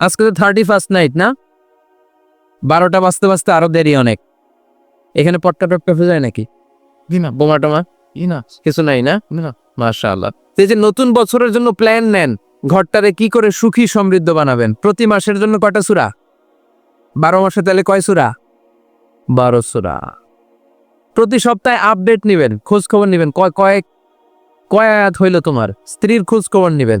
আজকে তো thirty first night না? বারোটা বাজতে বাজতে আরও দেরি অনেক। এখানে পটকা টটকা হয়ে যায় নাকি? না? বোমা টোমা? না? কিছু নাই না? না। মাশাআল্লাহ। এই যে নতুন বছরের জন্য প্ল্যান নেন ঘরটারে কি করে সুখী সমৃদ্ধ বানাবেন? প্রতি মাসের জন্য কয়টা সুরা? বারো মাসে তাহলে কয় সুরা? বারো সুরা। প্রতি সপ্তাহে আপডেট নিবেন খোঁজ খবর নিবেন। কয় কয়েক কয় আয়াত হইল তোমার? স্ত্রীর খোঁজ খবর নিবেন।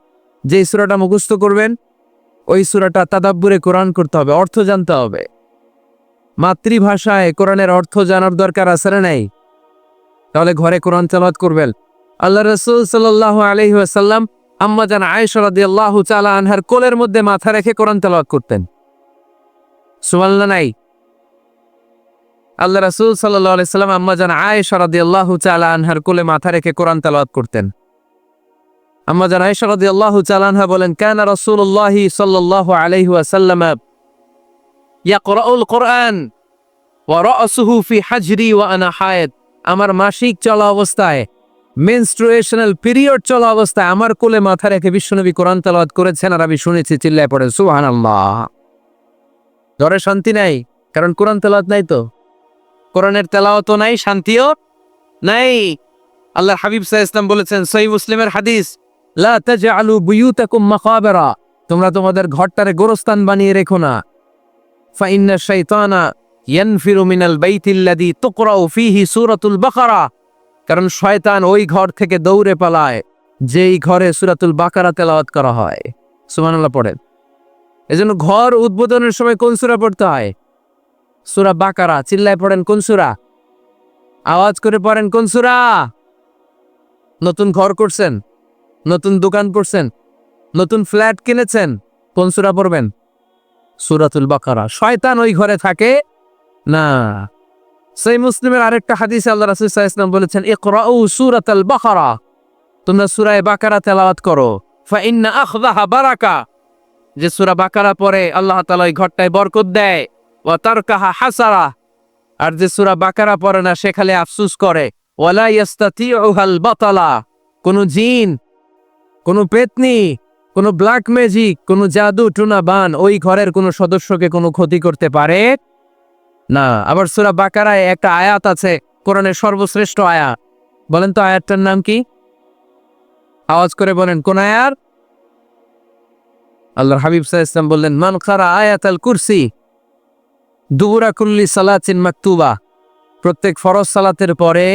যে সুরাটা মুখস্থ করবেন, ওই সুরাটা তাদাব্বুরে কোরআন করতে হবে, অর্থ জানতে হবে। মাতৃভাষায় কোরআনের অর্থ জানার দরকার আছে না নাই? তাহলে ঘরে কোরআন তেলাওয়াত করবেন। আল্লাহ রসুল সাল্লাহ আলহি আসাল্লাম আম্মা জান আয়েশরাদি আল্লাহ চালা আনহার কোলের মধ্যে মাথা রেখে কোরআন তেলাওয়াত করতেন। সুমাল্লা নাই। আল্লাহ রসুল সাল্লাহ আলাইসাল্লাম আম্মা জান আয়েশরাদি আল্লাহ চালা আনহার কোলে মাথা রেখে কোরআন তেলাওয়াত করতেন। আম্মা আল্লাহ চালা আনহা বলেন রসুল্লাহ সাল্লাহ ফি হাজরি ওয়া আনা হায়েদ। আমার মাসিক চলা অবস্থায় মেনস্ট্রুয়েশনাল পিরিয়ড চলা অবস্থায় আমার কোলে মাথা রেখে বিশ্বনবী কোরআন তেলাওয়াত করেছেন আর আমি শুনেছি, চিল্লায় পড়ে সুবহানাল্লাহ। ঘরে শান্তি নাই, কারণ কোরআন তেলাওয়াত নাই তো। কোরআনের তেলাওয়াতও নাই, শান্তিও নাই। আল্লাহ হাবিব সাহ ইসলাম বলেছেন সহি মুসলিমের হাদিস তোমরা তোমাদের ঘরটারে গোরস্থান বানিয়ে রেখো না। বাকারা, কারণ শয়তান ওই ঘর থেকে দৌড়ে পালায়, যেই ঘরে সূরাতুল বাকারা তেলাওয়াত করা হয়। সুবহানাল্লাহ পড়েন। এজন্য ঘর উদ্বোধনের সময় কোন সূরা পড়তে হয়? সূরা বাকারা, চিল্লায় পড়েন কোন সূরা? আওয়াজ করে পড়েন কোন সূরা? নতুন ঘর করছেন? নতুন দোকান করছেন, নতুন ফ্ল্যাট কিনেছেন, কোন সূরা পড়বেন? সূরাতুল বাকারা। শয়তান ওই ঘরে থাকে? না। সেই মুসলিমের আরেকটা হাদিসে আল্লাহ রাসূল ওয়াসাল্লাম বলেছেন সূরাতাল বাকারা। তোমরা সূরা বাকারা তেলাওয়াত করো। ফা ইন্না আখযাহা বারাকা। যে সুরা বাকারা পরে আল্লাহ তাআলা ওই ঘরটায় বরকত দেয়। ওয়া তারকাহা হাসারা। আর যে সুরা বাকারা পরে না, সে খালি আফসোস করে। ওয়ালা ইয়াস্তাতিউহাল বাতালা। কোন জিন কোন পেতনি, কোন ব্ল্যাক ম্যাজিক কোনো জাদু টুনা বান ওই ঘরের কোনো সদস্যকে কোনো ক্ষতি করতে পারে? না, আবার সুরা বাকারায় একটা আয়াত আছে, কোরআনের সর্বশ্রেষ্ঠ আয়াত। বলেন তো আয়াতটার নাম কি? আওয়াজ করে বলেন, কোন আয়ার আল্লাহ হাবিব সাহ ইসলাম বললেন, মান খারা আয়াত আল কুরসি, দুবুরা কুল্লি সালাচিন মাকতুবা। প্রত্যেক ফরজ সালাতের পরে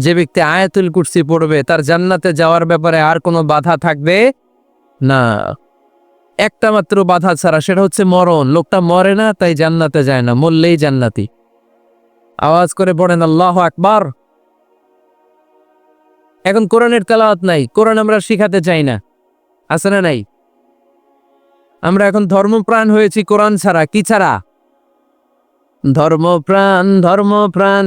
যে ব্যক্তি আয়াতুল কুরসি পড়বে, তার জান্নাতে যাওয়ার ব্যাপারে আর কোনো বাধা থাকবে না। একটা মাত্র বাধা ছাড়া, সেটা হচ্ছে মরণ। লোকটা মরে না, তাই জান্নাতে যায় না, মরলেই জান্নাতি। আওয়াজ করে পড়েন আল্লাহ আকবার! এখন কোরআনের তেলাওয়াত নাই, কোরআন আমরা শিখাতে চাই না। আছে না নাই? আমরা এখন ধর্মপ্রাণ হয়েছি কোরআন ছাড়া, কি ছাড়া? ধর্মপ্রাণ ধর্মপ্রাণ।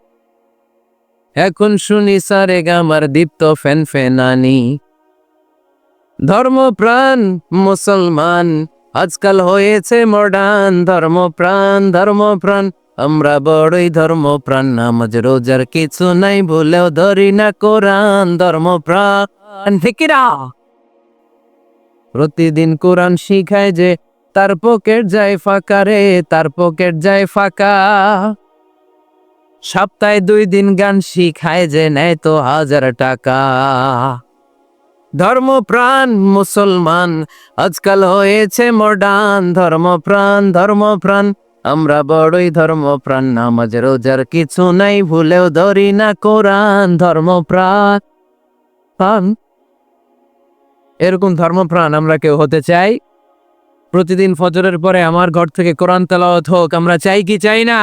এখন শুনি সারে গামার দীপ্ত ফ্যান ফেনানি ধর্মপ্রাণ মুসলমান, আজকাল হয়েছে মডার্ন ধর্মপ্রাণ ধর্মপ্রাণ। আমরা বড়ই ধর্ম ধর্মপ্রাণ, নামাজ, রোজার কিছু নাই ভুলেও ধরি না কোরআন, ধর্মপ্রাণ। ঠিকিরা প্রতিদিন কোরআন শিখায় যে, তার পকেট যায় ফাঁকা রে, তার পকেট যায় ফাঁকা। সপ্তাহে দুই দিন গান শিখায় যে নেয় তো হাজার টাকা। ধর্মপ্রাণ মুসলমান, আজকাল হয়েছে মডার্ন ধর্মপ্রাণ ধর্মপ্রাণ, আমরা বড়ই ধর্মপ্রাণ। নামাজ, রোজার কিছু নাই, ভুলেও ধরি না কোরআন। ধর্মপ্রাণ প্রাণ এরকম ধর্মপ্রাণ আমরা কেউ হতে চাই। প্রতিদিন ফজরের পরে আমার ঘর থেকে কোরআন তেলাওয়াত হোক, আমরা চাই কি চাই না?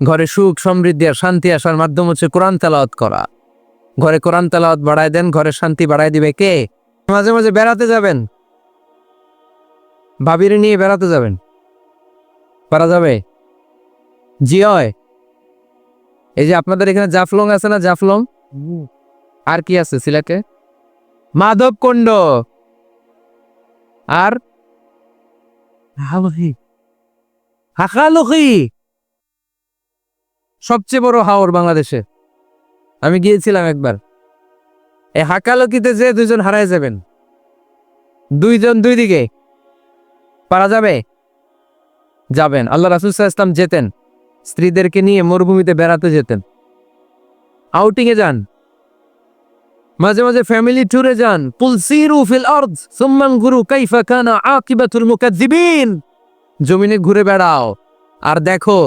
ঘরে সুখ সমৃদ্ধি আর শান্তি আসার মাধ্যম হচ্ছে কোরআন তেলাওয়াত করা। ঘরে কোরআন তেলাওয়াত বাড়ায় দেন ঘরে শান্তি বাড়ায় দিবে কে? মাঝে মাঝে বেড়াতে যাবেন। ভাবিরে নিয়ে বেড়াতে যাবেন। পারা যাবে? জি হয়। এই যে আপনাদের এখানে জাফলং আছে না জাফলং? আর কি আছে সিলেটে? মাধব কুণ্ড। আর? হালহি হাকালুকি সবচেয়ে বড় হাওর বাংলাদেশে। আমি গিয়েছিলাম একবার। এই হাকালকিতে যে দুইজন হারায় যাবেন, দুইজন দুই দিকে পারা যাবে? যাবেন। আল্লাহ রাসুল ইসলাম যেতেন, স্ত্রীদেরকে নিয়ে মরুভূমিতে বেড়াতে যেতেন। আউটিং এ যান। মাঝে মাঝে ফ্যামিলি ট্যুরে যান। পুলসিরু ফিল আরদ সুম্মান গুরু কাইফা কানা আকিবাতুল মুকাজ্জিবিন জমিনে ঘুরে বেড়াও। আর দেখো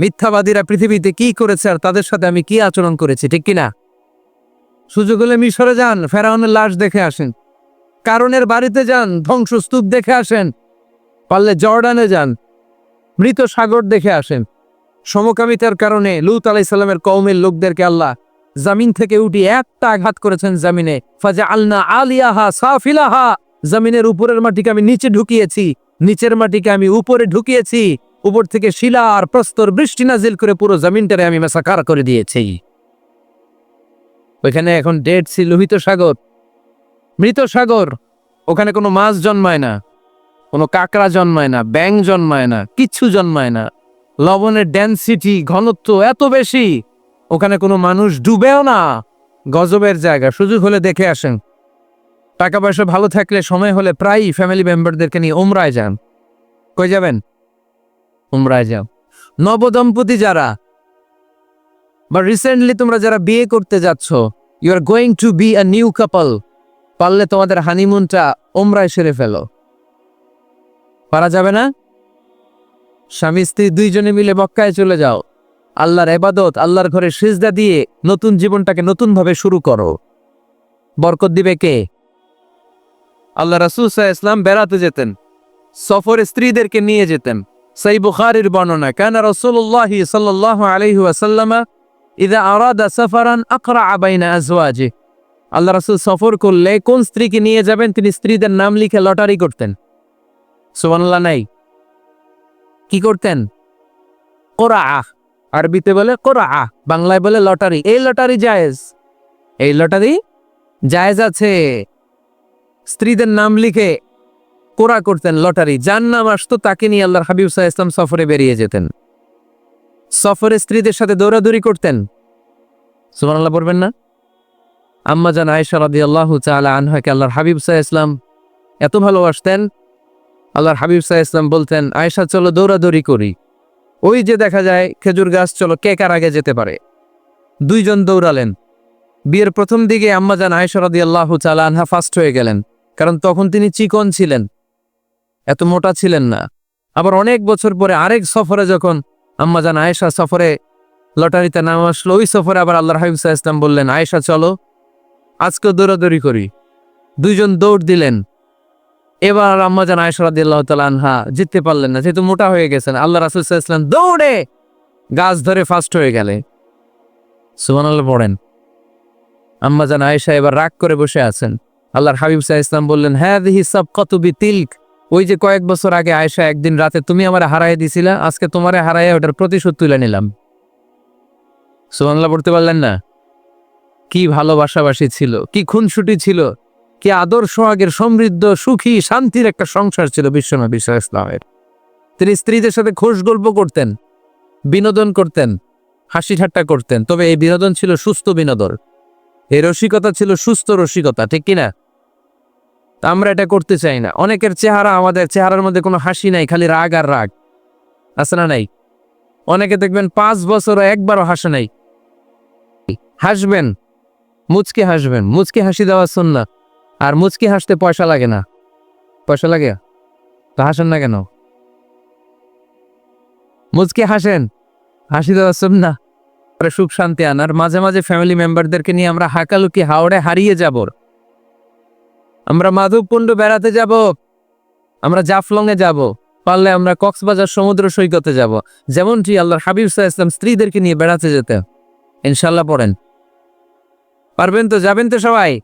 মিথ্যাবাদীরা পৃথিবীতে কি করেছে আর তাদের সাথে আমি কি আচরণ করেছি, ঠিক কিনা? সুযোগ হলে মিশরে যান, ফেরাউনের লাশ দেখে আসেন। কারণের বাড়িতে যান, ধ্বংসস্তূপ দেখে আসেন। পারলে জর্ডানে যান, মৃত সাগর দেখে আসেন। সমকামিতার কারণে লুত আলাইসাল্লামের কৌমের লোকদেরকে আল্লাহ জামিন থেকে উঠি একটা আঘাত করেছেন জামিনে। ফাজা আলনা আলিয়াহা সাফিলাহা। জামিনের উপরের মাটিকে আমি নিচে ঢুকিয়েছি, নিচের মাটিকে আমি উপরে ঢুকিয়েছি। উপর থেকে শিলা আর প্রস্তর বৃষ্টি নাজিল করে পুরো জমিনটারে আমি মেসাকার করে দিয়েছি। ওইখানে এখন ডেড সি লোহিত সাগর। মৃত সাগর। ওখানে কোনো মাছ জন্মায় না। কোনো কাঁকড়া জন্মায় না। ব্যাং জন্মায় না। কিচ্ছু জন্মায় না। লবণের ডেন্সিটি ঘনত্ব এত বেশি। ওখানে কোনো মানুষ ডুবেও না। গজবের জায়গা। সুযোগ হলে দেখে আসেন। টাকা পয়সা ভালো থাকলে সময় হলে প্রায়ই ফ্যামিলি মেম্বারদেরকে নিয়ে ওমরায় যান। কই যাবেন? উমরায় যাও। নবদম্পতি যারা, বা রিসেন্টলি তোমরা যারা বিয়ে করতে যাচ্ছ you are going to be a new couple পারলে তোমাদের হানিমুনটা ওমরায় সেরে ফেলো। পারা যাবে না? স্বামী, স্ত্রী দুইজনে মিলে মক্কায় চলে যাও। আল্লাহর এবাদত আল্লাহর ঘরে সিজদা দিয়ে নতুন জীবনটাকে নতুনভাবে শুরু করো। বরকত দিবে কে? আল্লাহ রাসুল ইসলাম বেড়াতে যেতেন। সফরে স্ত্রীদেরকে নিয়ে যেতেন। সেই বুখারির বর্ণনা, কেন রসুল্লাহ সাল্লাহ আলহি আসাল্লামা ইদা আরাদা সফরান আকরা আবাইনা আজওয়াজে। আল্লাহ রাসুল সফর করলে কোন স্ত্রীকে নিয়ে যাবেন? তিনি স্ত্রীদের নাম লিখে লটারি করতেন। সুবহানাল্লাহ, নাই। কি করতেন? কোরা আরবিতে বলে কোরা বাংলায় বলে লটারি। এই লটারি জায়েজ? এই লটারি জায়েজ আছে। স্ত্রীদের নাম লিখে কোরা করতেন লটারি। যার নাম আসতো, তাকে নিয়ে আল্লাহর হাবিব সাহা ইসলাম সফরে বেরিয়ে যেতেন। সফরে স্ত্রীদের সাথে দৌড়াদৌড়ি করতেন। সুবহানাল্লাহ পড়বেন না? আম্মা জান আয়েশা রাদিয়াল্লাহু তাআলা আনহাকে আল্লাহর হাবিব সাহা ইসলাম এত ভালোবাসতেন। আল্লাহর হাবিব সাহা ইসলাম বলতেন, আয়েশা, চলো দৌড়াদৌড়ি করি। ওই যে দেখা যায়, খেজুর গাছ, চলো, কে কার আগে যেতে পারে? দুইজন দৌড়ালেন। বিয়ের প্রথম দিকে আম্মাজান আয়সরাদি আল্লাহ চালা আনহা ফার্স্ট হয়ে গেলেন, কারণ তখন তিনি চিকন ছিলেন। এত মোটা ছিলেন না। আবার অনেক বছর পরে আরেক সফরে যখন আম্মাজান আয়েশা সফরে লটারিতে নাম আসলো, ওই সফরে আবার আল্লাহ হাবিব সাহা ইসলাম বললেন, আয়েশা, চলো, আজকে দৌড়াদৌড়ি করি। দুইজন দৌড় দিলেন। এবার আম্মাজান আয়সরাদি আল্লাহ তালা আনহা জিততে পারলেন না, যেহেতু মোটা হয়ে গেছেন। আল্লাহ রাসুল ইসলাম দৌড়ে গাছ ধরে ফার্স্ট হয়ে গেলে। সুবান পড়েন। আম্মা জান আয়েশা এবার রাগ করে বসে আছেন। আল্লাহর হাবিব সাহা ইসলাম বললেন হ্যাঁ দিহি সব কত বি তিলক ওই যে কয়েক বছর আগে আয়েশা একদিন রাতে তুমি আমার হারাই দিছিলা, আজকে তোমারে হারাইয়া ওটার প্রতিশোধ তুলে নিলাম। সুবানল্লাহ পড়তে পারলেন না? কি ভালোবাসাবাসি ছিল, কি খুনসুটি ছিল, কি আদর সোহাগের সমৃদ্ধ, সুখী, শান্তির একটা সংসার ছিল বিশ্বনাথ সাহা ইসলামের তিনি স্ত্রীদের সাথে খোশ গল্প করতেন, বিনোদন করতেন, হাসি ঠাট্টা করতেন, তবে এই বিনোদন ছিল সুস্থ বিনোদন। এই রসিকতা ছিল সুস্থ রসিকতা, ঠিক কিনা? তা আমরা এটা করতে চাই না। অনেকের চেহারা আমাদের চেহারার মধ্যে কোনো হাসি নাই, খালি রাগ আর রাগ। আছে না নাই? অনেকে দেখবেন পাঁচ বছর একবারও হাসে নাই। হাসবেন। মুচকে হাসবেন। মুচকে হাসি দেওয়া না আর মুচকে হাসতে পয়সা লাগে না। পয়সা লাগে? তো হাসেন না কেন? মুচকে হাসেন। হাসি দেওয়া না পরে সুখ শান্তি আনার। মাঝে মাঝে ফ্যামিলি মেম্বারদেরকে নিয়ে আমরা হাকালুকি হাওড়ে হারিয়ে যাব। আমরা মাধবকুণ্ড বেড়াতে যাব। আমরা জাফলংয়ে যাব। পারলে আমরা কক্সবাজার সমুদ্র সৈকতে যাব। যেমনটি আল্লাহর হাবিব সাহা ইসলাম স্ত্রীদেরকে নিয়ে বেড়াতে যেতে ইনশাল্লাহ পড়েন। পারবেন তো? যাবেন তো সবাই?